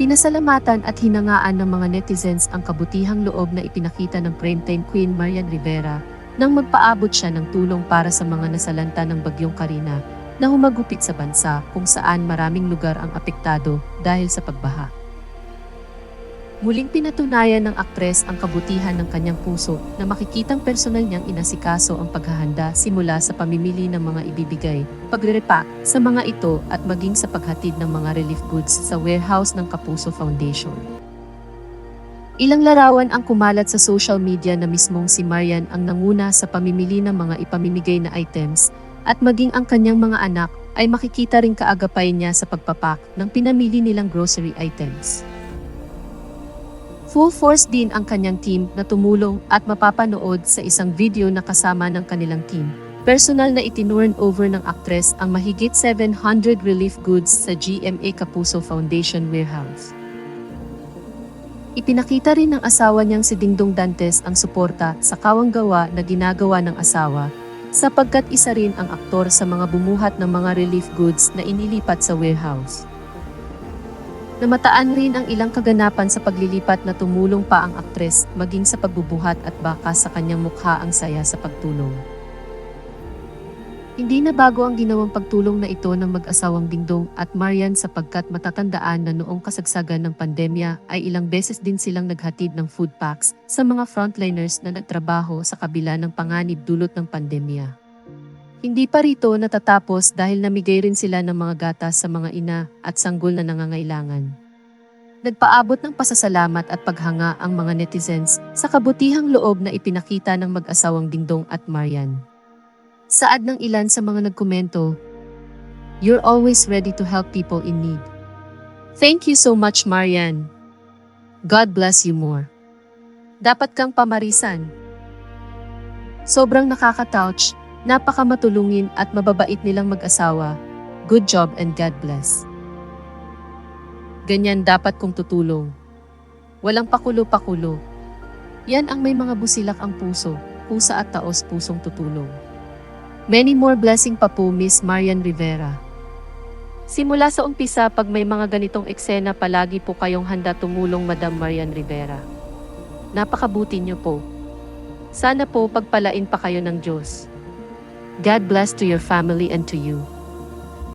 Pinasalamatan at hinangaan ng mga netizens ang kabutihang loob na ipinakita ng primetime Queen Marian Rivera nang magpaabot siya ng tulong para sa mga nasalanta ng Bagyong Karina na humagupit sa bansa kung saan maraming lugar ang apektado dahil sa pagbaha. Muling pinatunayan ng aktres ang kabutihan ng kanyang puso na makikitang personal niyang inasikaso ang paghahanda simula sa pamimili ng mga ibibigay, pagre-repack sa mga ito at maging sa paghatid ng mga relief goods sa warehouse ng Kapuso Foundation. Ilang larawan ang kumalat sa social media na mismong si Marian ang nanguna sa pamimili ng mga ipamimigay na items at maging ang kanyang mga anak ay makikita rin kaagapay niya sa pagpapak ng pinamili nilang grocery items. Full force din ang kanyang team na tumulong at mapapanood sa isang video na kasama ng kanilang team. Personal na itinurn over ng aktres ang mahigit 700 relief goods sa GMA Kapuso Foundation warehouse. Ipinakita rin ng asawa niyang si Dingdong Dantes ang suporta sa kawanggawa na ginagawa ng asawa sapagkat isa rin ang aktor sa mga bumuhat ng mga relief goods na inilipat sa warehouse. Namataan rin ang ilang kaganapan sa paglilipat na tumulong pa ang aktres maging sa pagbubuhat at baka sa kanyang mukha ang saya sa pagtulong. Hindi na bago ang ginawang pagtulong na ito ng mag-asawang Dingdong at Marian sapagkat matatandaan na noong kasagsagan ng pandemya ay ilang beses din silang naghatid ng food packs sa mga frontliners na nagtrabaho sa kabila ng panganib dulot ng pandemya. Hindi pa rito natatapos dahil namigay rin sila ng mga gatas sa mga ina at sanggol na nangangailangan. Nagpaabot ng pasasalamat at paghanga ang mga netizens sa kabutihang loob na ipinakita ng mag-asawang Dingdong at Marian. Saad ng ilan sa mga nagkomento, You're always ready to help people in need. Thank you so much, Marian. God bless you more. Dapat kang pamarisan. Sobrang nakaka-touch napakamatulungin at mababait nilang mag-asawa. Good job and God bless. Ganyan dapat kong tutulong. Walang pakulo-pakulo. Yan ang may mga busilak ang puso, pusa at taos pusong tutulong. Many more blessing pa po Miss Marian Rivera. Simula sa umpisa pag may mga ganitong eksena palagi po kayong handa tumulong Madam Marian Rivera. Napakabuti niyo po. Sana po pagpalain pa kayo ng Diyos. God bless to your family and to you.